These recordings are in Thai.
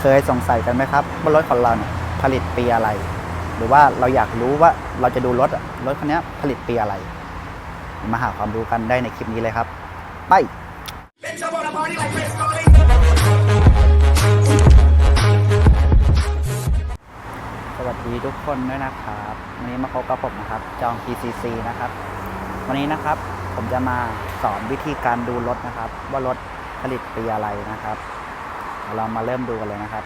เคยสงสัยกันไหมครับว่ารถของเราเนี่ยผลิตปีอะไร หรือว่าเราอยากรู้ว่าเราจะดูรถรถคันนี้ผลิตปีอะไร มาหาความรู้กันได้ในคลิปนี้เลยครับ ไปสวัสดีทุกคนด้วยนะครับวันนี้มาพบกับผมนะครับ จอง PCC นะครับ วันนี้นะครับผมจะมาสอนวิธีการดูรถนะครับ ว่ารถผลิตปีอะไรนะครับ เรามาเริ่มดูกันเลยนะครับ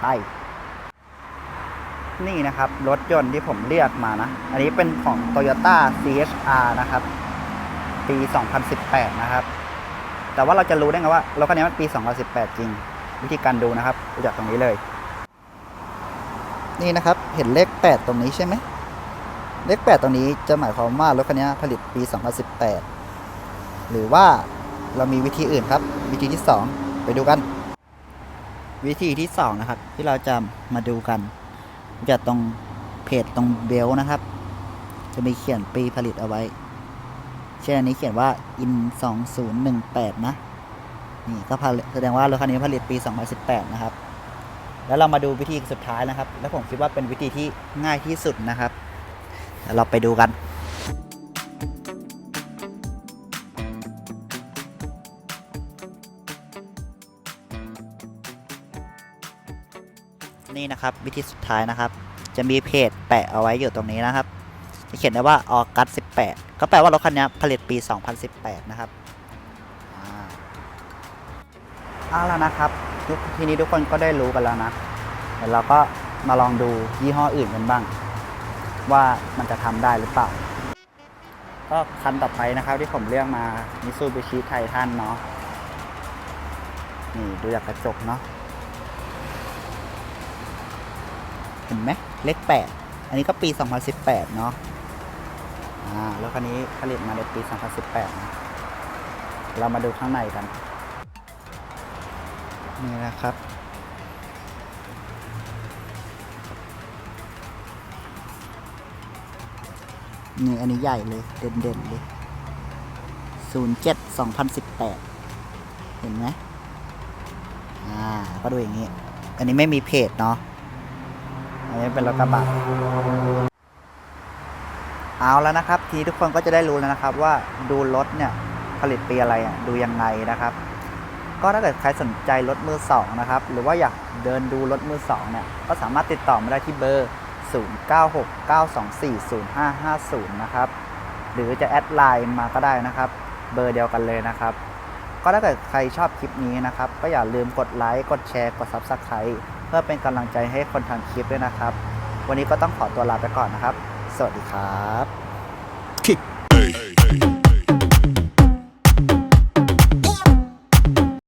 ไปนี่นะครับ รถยนต์ที่ผมเรียกมานะ อันนี้เป็นของ Toyota CHR นะครับ ปี 2018 นะครับ แต่ว่าเราจะรู้ได้ไงว่ารถคันนี้มันปี 2018 จริง วิธีการดูนะครับดูจากตรงนี้เลย นี่นะครับ เห็นเลข 8 ตรงนี้ใช่ไหม เลข 8 ตรงนี้จะหมายความว่ารถคันนี้ผลิตปี 2018 หรือว่าเรามีวิธีอื่นครับ วิธีที่ 2 ไปดูกัน วิธีที่2นะครับ ที่เราจะมาดูกันจะตรงเพจตรงเบลนะครับ จะมีเขียนปีผลิตเอาไว้ เช่นอันนี้เขียนว่า in 2018 นะ นี่ก็ผลิตแสดงว่ารถคันนี้ผลิตปี 2018 นะครับ แล้วเรามาดูวิธีสุดท้ายนะครับ และผมคิดว่าเป็นวิธีที่ง่ายที่สุดนะครับเราไปดูกัน นี่นะครับ วิธีสุดท้ายนะครับ จะมีเพจแปะเอาไว้อยู่ตรงนี้นะครับ จะเขียนได้ว่าออกัส18 ก็แปลว่ารถคันนี้ผลิตปี 2018 นะครับเอาแล้วนะครับทีนี้ทุกคนก็ได้รู้กันแล้วนะเดี๋ยวเราก็มาลองดูยี่ห้ออื่นกันบ้าง ว่ามันจะทำได้หรือเปล่า ก็คันต่อไปนะครับที่ผมเลือกมามิซูบิชิไททันเนาะนี่ดูจากกระจกเนาะ เห็นไหมเลขแปดอันนี้ก็ปี 2018 เนาะอ่าแล้วคันนี้ผลิตมาในปี 2018นะเรามาดูข้างในกัน นี่นะครับ นี่อันนี้ใหญ่เลย เด่นๆเลยศูนย์เจ็ดสองพันสิบแปดเห็นไหมอ่า ก็ดูอย่างนี้ อันนี้ไม่มีเพจเนาะ นนี้เป็นรถกระบะเอาแล้วนะครับ ทีทุกคนก็จะได้รู้แล้วนะครับ ว่าดูรถเนี่ยผลิตปีอะไรอะดูยังไงนะครับ ก็ถ้าเกิดใครสนใจรถมือสองนะครับ หรือว่าอยากเดินดูรถมือสองเนี่ยก็สามารถติดต่อมาได้ที่เบอร์ 0969240550 นะครับ หรือจะแอดไลน์มาก็ได้นะครับ เบอร์เดียวกันเลยนะครับ ก็ถ้าเกิดใครชอบคลิปนี้นะครับ ก็อย่าลืมกดไลค์กดแชร์กด Subscribe เพื่อเป็นกำลังใจให้คนทำคลิปด้วยนะครับ วันนี้ก็ต้องขอตัวลาไปก่อนนะครับ สวัสดีครับ